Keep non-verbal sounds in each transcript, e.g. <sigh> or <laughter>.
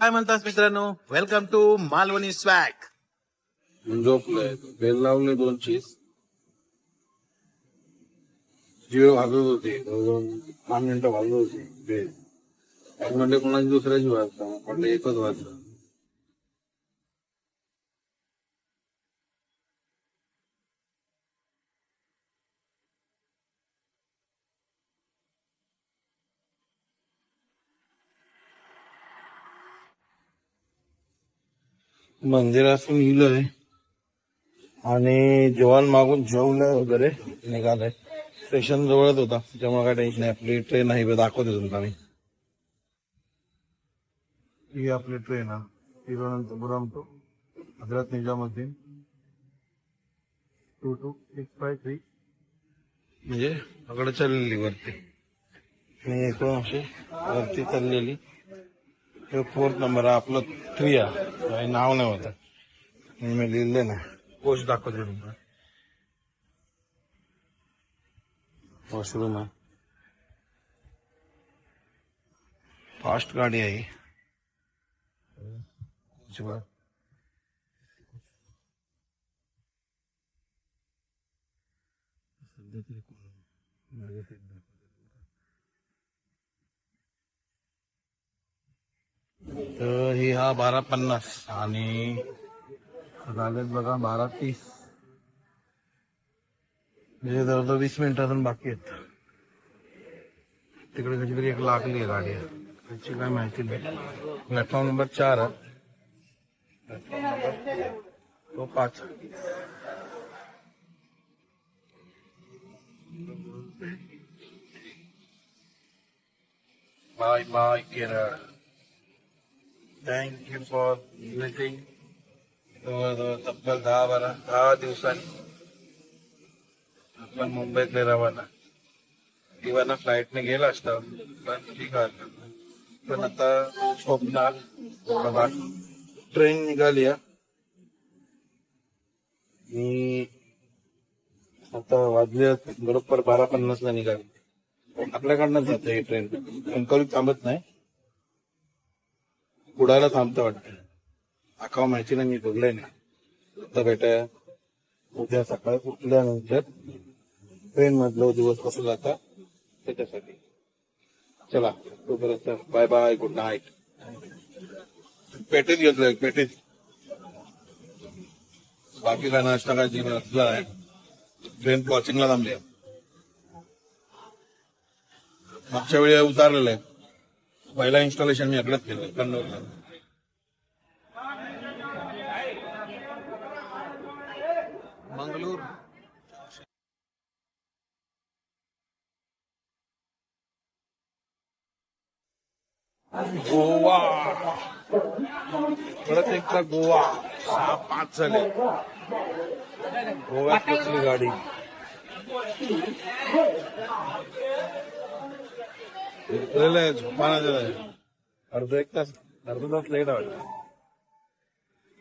काय म्हणतात मित्रांनो वेलकम टू मालवणी स्वॅग झोपलंय बेल लावले दोन चीज जीव भाजत होती दोन दहा मिनिटं भाजत होती बेल म्हणजे कोणाची दुसऱ्याची वाजता म्हटलं एकच वाजता मंदिरातून इलंय आणि जेवण मागून जेवलंय वगैरे निघालंय. स्टेशन जवळच होता. त्यामुळे काय टेन्शन नाही. आपली ट्रेन आहे. दाखवते तुमचा मी. ही आपली ट्रेन आहे Thiruvananthapuram to Hazrat Nizamuddin. Two two six five three म्हणजे अकडे चाललेली वरती. मी इकडून अशी वरती चाललेली. हे फोर्थ नंबर आहे आपलं थ्री आहे काही नाव नाही होतं. म्हणून मी लिहिलंय ना. पोस्ट दाखवते तुम्हाला वॉशरूम आहे. फास्ट गाडी आहे ही. अजिबात. सध्या तरी तर ही हा बारा पन्नास आणि झालेत बारा तीस। म्हणजे जवळजवळ वीस मिनिटातून बाकी आहेत तिकडे तरी एक लागली आहे गाडी त्याची काय माहिती नाही प्लॅटफॉर्म नंबर चार नंबर तो पाच। Bye bye Kerala thank you for meeting जवळजवळ तब्बल दहा बारा दहा दिवसांनी आपण मुंबईतले रवाना किंवा फ्लाईटने गेला असता पण ठीक आहे पण आता स्वप्नात बघा ट्रेन निघाली मी आता वाजले बरोबर बारा पन्नासला निघाली. आपल्याकडनं जाते ही ट्रेन कणकवलीत थांबत नाही. कुडाला थांबतं वाटतं. अकाव माहिती नाही मी बघलंय नाही. आता बेटा उद्या सकाळी उठल्यानंतर ट्रेन मधलं दिवस कसं जाता त्याच्यासाठी. चला तोपर्यंत बाय बाय गुड नाईट पेटीत घेतलं पेटीत. बाकी काय नाश्ता काय जीवन असला आहे ट्रेन क्रॉसिंगला थांबली आहे. मागच्या वेळी उतारलेलं आहे. पहिला इन्स्टॉलेशन मी अकडेच केलं कन्नूरला मंगळूर गोवा परत एकदा गोवा। सहा पाच झाले गोव्यात पोचली गाडी। उतरलेलं आहे झोपाना आहे अर्धा एक तास अर्धा तास लेट आहे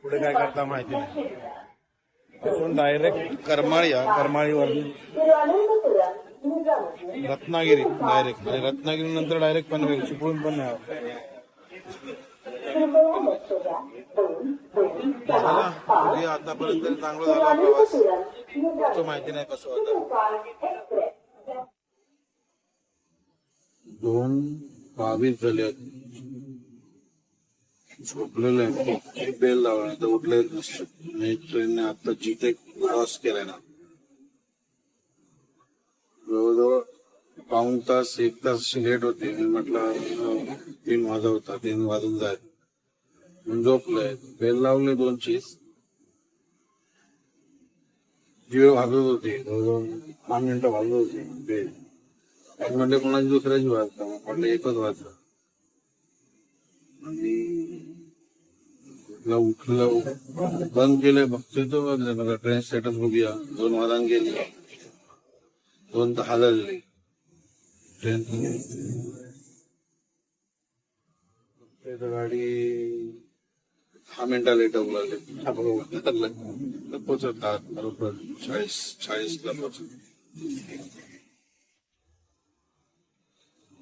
पुढे काय करता माहिती नाही तिथून डायरेक्ट करमाळी करमाळीवरून रत्नागिरी डायरेक्ट आणि रत्नागिरी नंतर डायरेक्ट पनवेल चिपळून पण नाही चला बघूया आतापर्यंत चांगलं झालं प्रवास माहिती नाही कसं होतं दोन बावीस झाले आहेत. झोपलेलं आहे. बेल लावला. तर उठले ट्रेनने आता जिथे क्रॉस केलाय ना. जवळजवळ पाऊन तास एक तास लेट होती. मी म्हटलं तीन वाजा होता. तीन वाजून जाय. झोपलंय. बेल लावले दोन चीज जीव भाजत होती. जवळजवळ पाच मिनिटं भाजत होती. बेल. म्हणजे कोणाची दुसऱ्याची वाजता म्हटलं एकच वाजता आणि म्हटलं उठलं बंद केले बघतोय ट्रेन स्टेटस बघूया. दोन वाजान गेली. दोन तर हलवली ट्रेन गाडी. दहा मिनिटं लेट लागले. पोचवतात. बरोबर. चाळीस चाळीस ला पोचत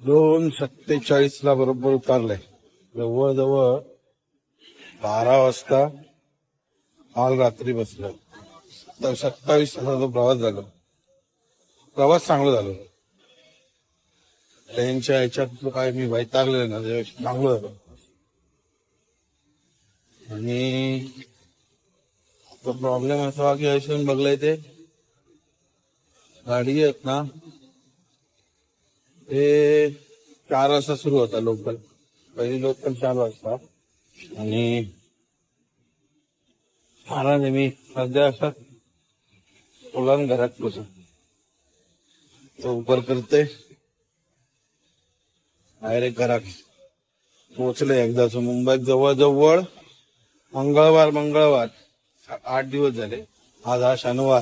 दोन सत्तेचाळीस ला बरोबर उतारलंय जवळजवळ बारा वाजता काल रात्री बसलो. तर सत्तावीस तासाचा प्रवास झालो. प्रवास चांगला झालो त्यांच्या ह्याच्यात काय मी वैतागले ना चांगलं झालं आणि प्रॉब्लेम असा की असून बघलाय ते. गाडी आहेत ना ते चार वाजता सुरू होता लोकल. पहिली लोकल चार वाजता. आणि महाराज मी. सध्या असं मुलां घरात बसून तो उपर करते डायरेक्ट घरात पोहोचले एकदाच मुंबईत जवळ जवळ मंगळवार मंगळवार आठ दिवस झाले. आज हा शनिवार.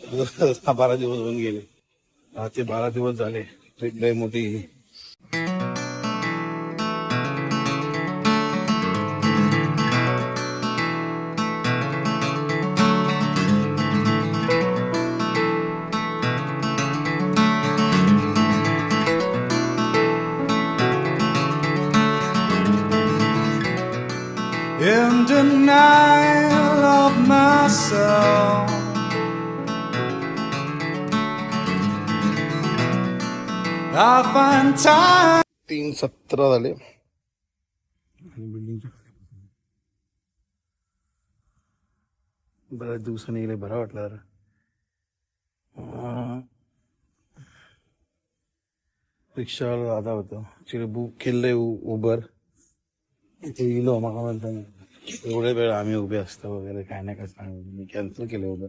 <laughs> बारा दिवस होऊन गेले. दहा ते बारा दिवस झाले. đây một đi In denial of myself तीन सतरा झाले. आणि बिल्डिंगच्या बऱ्याच दिवसांनी गेले बरं वाटलं रिक्षावाला दादा होतो. तिकडे बुक केलंय उबर. इथे गेलो मग म्हणतात एवढे वेळ आम्ही उभे असतो वगैरे काय नाही काय सांगितलं मी कॅन्सल केलं उबर.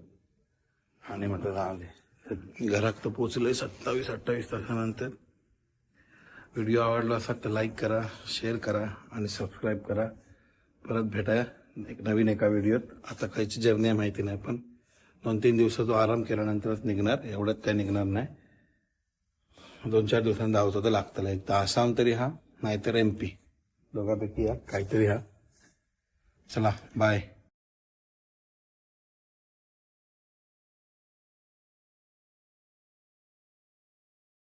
आणि म्हटलं झाले घरात तर पोचलोय सत्तावीस अठ्ठावीस तासानंतर व्हिडिओ आवडला असेल तर लाईक करा शेअर करा आणि सबस्क्राईब करा. परत भेटाया एक नवीन एका व्हिडिओत. आता खायची जर्नी आहे माहिती नाही पण दोन तीन दिवसाचा आराम केल्यानंतरच निघणार. एवढ्यात काय निघणार नाही. दोन चार दिवसांनी धावतो तर लागतं एक तर आसाम तरी हा नाहीतर एम पी दोघांपैकी या काहीतरी हा. चला बाय